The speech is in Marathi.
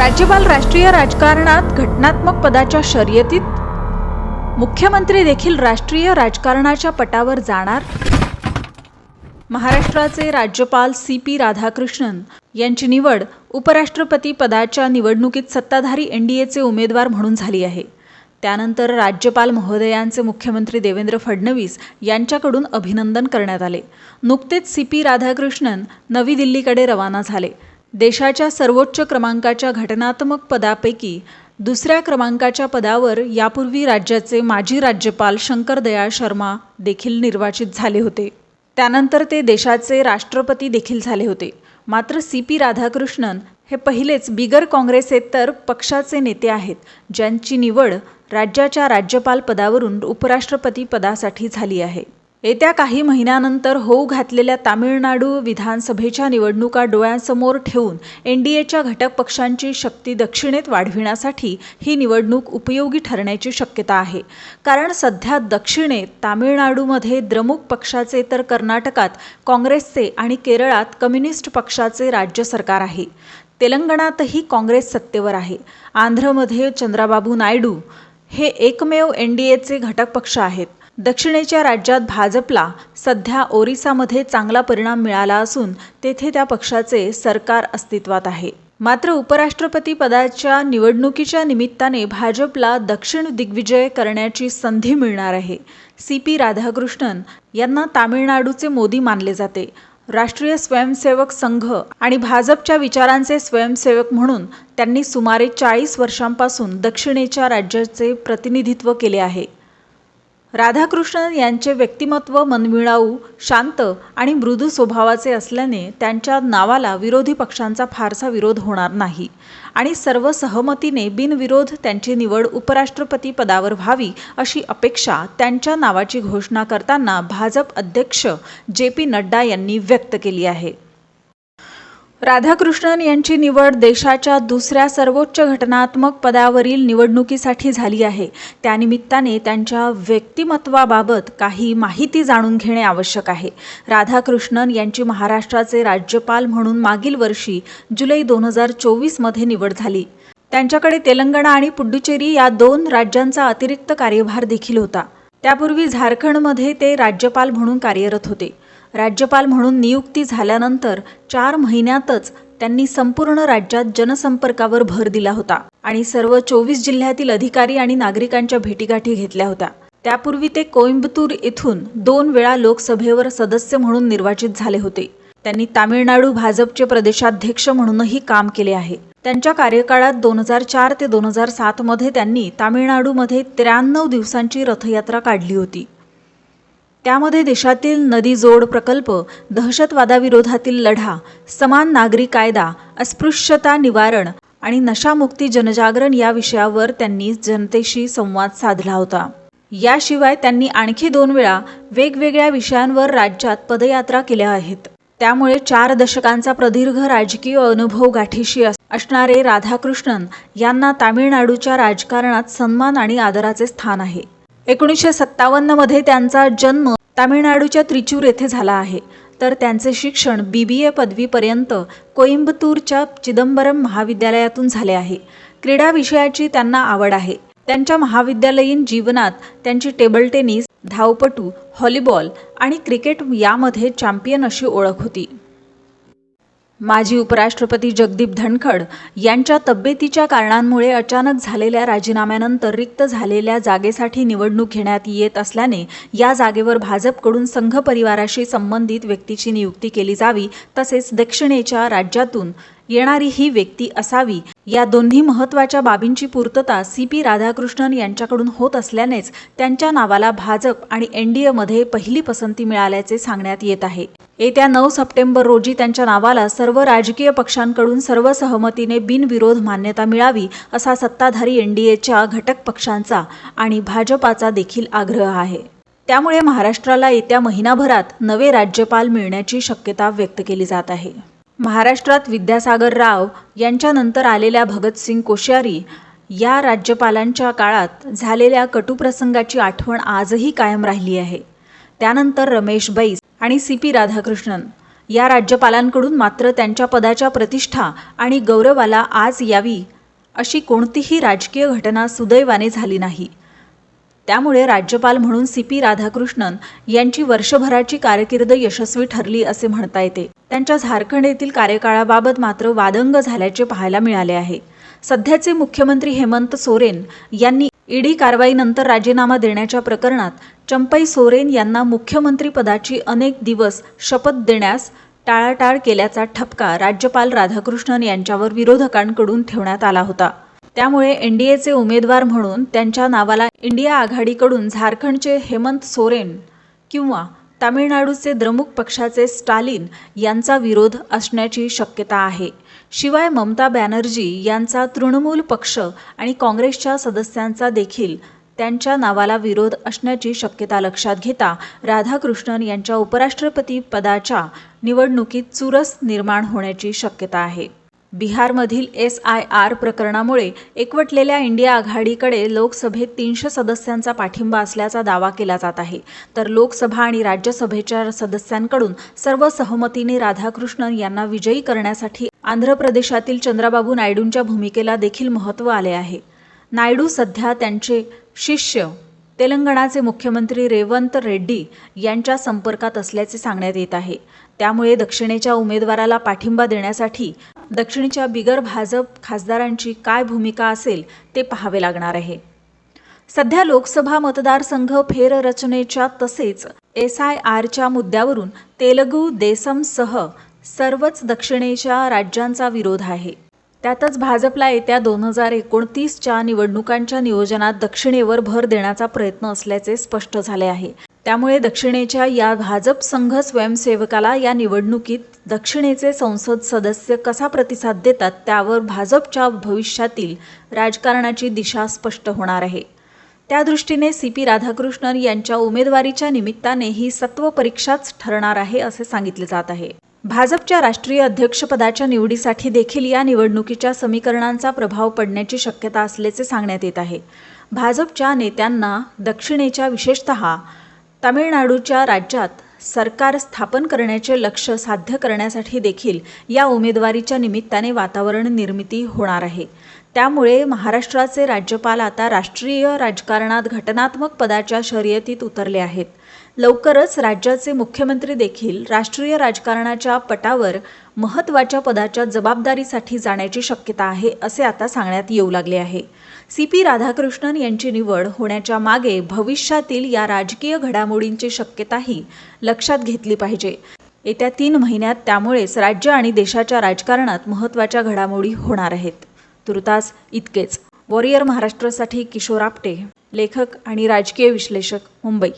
राज्यपाल राष्ट्रीय राजकारणात घटनात्मक पदाच्या शर्यतीत मुख्यमंत्री देखील राष्ट्रीय राजकारणाच्या पटावर जाणार? महाराष्ट्राचे राज्यपाल सी पी राधाकृष्णन यांची निवड उपराष्ट्रपती पदाच्या निवडणुकीत सत्ताधारी एन डी एचे उमेदवार म्हणून झाली आहे. त्यानंतर राज्यपाल महोदयांचे मुख्यमंत्री देवेंद्र फडणवीस यांच्याकडून अभिनंदन करण्यात आले. नुकतेच सी पी राधाकृष्णन नवी दिल्लीकडे रवाना झाले. देशाच्या सर्वोच्च क्रमांकाच्या घटनात्मक पदापैकी दुसऱ्या क्रमांकाच्या पदावर यापूर्वी राज्याचे माजी राज्यपाल शंकरदयाळ शर्मा देखील निर्वाचित झाले होते. त्यानंतर ते देशाचे राष्ट्रपती देखील झाले होते. मात्र सी पी राधाकृष्णन हे पहिलेच बिगर काँग्रेसेतर पक्षाचे नेते आहेत ज्यांची निवड राज्याच्या राज्यपाल पदावरून उपराष्ट्रपती पदासाठी झाली आहे. येत्या काही महिन्यानंतर होऊ घातलेल्या तामिळनाडू विधानसभेच्या निवडणुका डोळ्यांसमोर ठेवून एन डी एच्या घटक पक्षांची शक्ती दक्षिणेत वाढविण्यासाठी ही निवडणूक उपयोगी ठरण्याची शक्यता आहे. कारण सध्या दक्षिणेत तामिळनाडूमध्ये द्रमुक पक्षाचे तर कर्नाटकात काँग्रेसचे आणि केरळात कम्युनिस्ट पक्षाचे राज्य सरकार आहे. तेलंगणातही काँग्रेस सत्तेवर आहे. आंध्रमध्ये चंद्राबाबू नायडू हे एकमेव एन डी एचे घटक पक्ष आहेत. दक्षिणेच्या राज्यात भाजपला सध्या ओरिसामध्ये चांगला परिणाम मिळाला असून तेथे त्या पक्षाचे सरकार अस्तित्वात आहे. मात्र उपराष्ट्रपती पदाच्या निवडणुकीच्या निमित्ताने भाजपला दक्षिण दिग्विजय करण्याची संधी मिळणार आहे. सी पी राधाकृष्णन यांना तामिळनाडूचे मोदी मानले जाते. राष्ट्रीय स्वयंसेवक संघ आणि भाजपच्या विचारांचे स्वयंसेवक म्हणून त्यांनी सुमारे चाळीस वर्षांपासून दक्षिणेच्या राज्याचे प्रतिनिधित्व केले आहे. राधाकृष्णन यांचे व्यक्तिमत्व मनमिळाऊ शांत आणि मृदू स्वभावाचे असल्याने त्यांच्या नावाला विरोधी पक्षांचा फारसा विरोध होणार नाही. आणि सर्व सहमतीने बिनविरोध त्यांची निवड उपराष्ट्रपती पदावर व्हावी अशी अपेक्षा त्यांच्या नावाची घोषणा करताना भाजप अध्यक्ष जे पी नड्डा यांनी व्यक्त केली आहे. राधाकृष्णन यांची निवड देशाच्या दुसऱ्या सर्वोच्च घटनात्मक पदावरील निवडणुकीसाठी झाली आहे. त्यानिमित्ताने त्यांच्या व्यक्तिमत्वाबाबत काही माहिती जाणून घेणे आवश्यक आहे. राधाकृष्णन यांची महाराष्ट्राचे राज्यपाल म्हणून मागील वर्षी जुलै दोन हजार चोवीसमध्ये निवड झाली. त्यांच्याकडे तेलंगणा आणि पुडुचेरी या दोन राज्यांचा अतिरिक्त कार्यभार देखील होता. त्यापूर्वी झारखंडमध्ये ते राज्यपाल म्हणून कार्यरत होते. राज्यपाल म्हणून नियुक्ती झाल्यानंतर चार महिन्यातच त्यांनी संपूर्ण राज्यात जनसंपर्कावर भर दिला होता आणि सर्व चोवीस जिल्ह्यातील अधिकारी आणि नागरिकांच्या भेटीगाठी घेतल्या होत्या. त्यापूर्वी ते कोइंबतूर येथून दोन वेळा लोकसभेवर सदस्य म्हणून निर्वाचित झाले होते. त्यांनी तामिळनाडू भाजपचे प्रदेशाध्यक्ष म्हणूनही काम केले आहे. त्यांच्या कार्यकाळात दोन हजार चार ते दोन हजार सातमध्ये त्यांनी तामिळनाडूमध्ये त्र्याण्णव दिवसांची रथयात्रा काढली होती. त्यामध्ये देशातील नदी जोड प्रकल्प दहशतवादाविरोधातील लढा समान नागरी कायदा अस्पृश्यता निवारण आणि नशामुक्ती जनजागरण या विषयावर त्यांनी जनतेशी संवाद साधला होता. याशिवाय त्यांनी आणखी दोन वेळा वेगवेगळ्या विषयांवर राज्यात पदयात्रा केल्या आहेत. त्यामुळे चार दशकांचा प्रदीर्घ राजकीय अनुभव गाठीशी अस- असणारे राधाकृष्णन यांना तामिळनाडूच्या राजकारणात सन्मान आणि आदराचे स्थान आहे. एकोणीसशे सत्तावन्नमध्ये त्यांचा जन्म तामिळनाडूच्या त्रिचूर येथे झाला आहे. तर त्यांचे शिक्षण बी बी ए पदवीपर्यंत कोइंबतूरच्या चिदंबरम महाविद्यालयातून झाले आहे. क्रीडा विषयाची त्यांना आवड आहे. त्यांच्या महाविद्यालयीन जीवनात त्यांची टेबल टेनिस धावपटू व्हॉलीबॉल आणि क्रिकेट यामध्ये चॅम्पियन अशी ओळख होती. माजी उपराष्ट्रपती जगदीप धनखड यांच्या तब्येतीच्या कारणांमुळे अचानक झालेल्या राजीनाम्यानंतर रिक्त झालेल्या जागेसाठी निवडणूक घेण्यात येत असल्याने या जागेवर भाजपकडून संघ परिवाराशी संबंधित व्यक्तीची नियुक्ती केली जावी तसेच दक्षिणेच्या राज्यातून येणारी ही व्यक्ती असावी. या दोन्ही महत्त्वाच्या बाबींची पूर्तता सी पी राधाकृष्णन यांच्याकडून होत असल्यानेच त्यांच्या नावाला भाजप आणि एन डी एमध्ये पहिली पसंती मिळाल्याचे सांगण्यात येत आहे. येत्या नऊ सप्टेंबर रोजी त्यांच्या नावाला सर्व राजकीय पक्षांकडून सर्व सहमतीने बिनविरोध मान्यता मिळावी असा सत्ताधारी एन डी एच्या घटक पक्षांचा आणि भाजपाचा देखील आग्रह आहे. त्यामुळे महाराष्ट्राला येत्या महिनाभरात नवे राज्यपाल मिळण्याची शक्यता व्यक्त केली जात आहे. महाराष्ट्रात विद्यासागर राव यांच्यानंतर आलेल्या भगतसिंग कोश्यारी या राज्यपालांच्या काळात झालेल्या कटुप्रसंगाची आठवण आजही कायम राहिली आहे. त्यानंतर रमेश बैस आणि सी पी राधाकृष्णन या राज्यपालांकडून मात्र त्यांच्या पदाच्या प्रतिष्ठा आणि गौरवाला आज यावी अशी कोणतीही राजकीय घटना सुदैवाने झाली नाही. त्यामुळे राज्यपाल म्हणून सी पी राधाकृष्णन यांची वर्षभराची कारकीर्द यशस्वी ठरली असे म्हणता येते. त्यांच्या झारखंड येथील कार्यकाळाबाबत मात्र वादंग झाल्याचे पाहायला मिळाले आहे. सध्याचे मुख्यमंत्री हेमंत सोरेन यांनी ईडी कारवाईनंतर राजीनामा देण्याच्या प्रकरणात चंपई सोरेन यांना मुख्यमंत्रीपदाची अनेक दिवस शपथ देण्यास टाळाटाळ केल्याचा ठपका राज्यपाल राधाकृष्णन यांच्यावर विरोधकांकडून ठेवण्यात आला होता. त्यामुळे एनडीएचे उमेदवार म्हणून त्यांच्या नावाला इंडिया आघाडीकडून झारखंडचे हेमंत सोरेन किंवा तामिळनाडूचे द्रमुक पक्षाचे स्टालिन यांचा विरोध असण्याची शक्यता आहे. शिवाय ममता बॅनर्जी यांचा तृणमूल पक्ष आणि काँग्रेसच्या सदस्यांचा देखील त्यांच्या नावाला विरोध असण्याची शक्यता लक्षात घेता राधाकृष्णन यांच्या उपराष्ट्रपती पदाच्या निवडणुकीत चुरस निर्माण होण्याची शक्यता आहे. बिहारमधील एस आय आर प्रकरणामुळे एकवटलेल्या इंडिया आघाडीकडे लोकसभेत तीनशे सदस्यांचा पाठिंबा असल्याचा दावा केला जात आहे. तर लोकसभा आणि राज्यसभेच्या सदस्यांकडून सर्व सहमतीने राधाकृष्णन यांना विजयी करण्यासाठी आंध्र प्रदेशातील चंद्राबाबू नायडूंच्या भूमिकेला देखील महत्त्व आले आहे. नायडू सध्या त्यांचे शिष्य तेलंगणाचे मुख्यमंत्री रेवंत रेड्डी यांच्या संपर्कात असल्याचे सांगण्यात येत आहे. त्यामुळे दक्षिणेच्या उमेदवाराला पाठिंबा देण्यासाठी दक्षिणेच्या बिगर भाजप खासदारांची काय भूमिका असेल ते पाहावे लागणार आहे. सध्या लोकसभा मतदारसंघ फेररचनेच्या तसेच एस आय आरच्या मुद्द्यावरून तेलगू देसमसह सर्वच दक्षिणेच्या राज्यांचा विरोध आहे. त्यातच भाजपला येत्या दोन हजार एकोणतीसच्या निवडणुकांच्या नियोजनात दक्षिणेवर भर देण्याचा प्रयत्न असल्याचे स्पष्ट झाले आहे. त्यामुळे दक्षिणेच्या या भाजप संघ स्वयंसेवकाला या निवडणुकीत दक्षिणेचे संसद सदस्य कसा प्रतिसाद देतात त्यावर भाजपच्या भविष्यातील राजकारणाची दिशा स्पष्ट होणार आहे. त्या दृष्टीने सी पी राधाकृष्णन यांच्या उमेदवारीच्या निमित्ताने ही सत्व परीक्षाच ठरणार आहे असे सांगितले जात आहे. भाजपच्या राष्ट्रीय अध्यक्षपदाच्या निवडीसाठी देखील या निवडणुकीच्या समीकरणांचा प्रभाव पडण्याची शक्यता असल्याचे सांगण्यात येत आहे. भाजपच्या नेत्यांना दक्षिणेच्या विशेषतः तामिळनाडूच्या राज्यात सरकार स्थापन करण्याचे लक्ष साध्य करण्यासाठी देखील या उमेदवारीच्या निमित्ताने वातावरण निर्मिती होणार आहे. त्यामुळे महाराष्ट्राचे राज्यपाल आता राष्ट्रीय राजकारणात घटनात्मक पदाच्या शर्यतीत उतरले आहेत. लवकरच राज्याचे मुख्यमंत्री देखील राष्ट्रीय राजकारणाच्या पटावर महत्त्वाच्या पदाच्या जबाबदारीसाठी जाण्याची शक्यता आहे असे आता सांगण्यात येऊ लागले आहे. सी पी राधाकृष्णन यांची निवड होण्याच्या मागे भविष्यातील या राजकीय घडामोडींची शक्यताही लक्षात घेतली पाहिजे. येत्या तीन महिन्यात त्यामुळेच राज्य आणि देशाच्या राजकारणात महत्त्वाच्या घडामोडी होणार आहेत. तुर्तास इतकेच. वॉरियर महाराष्ट्रासाठी किशोर आपटे लेखक आणि राजकीय विश्लेषक मुंबई.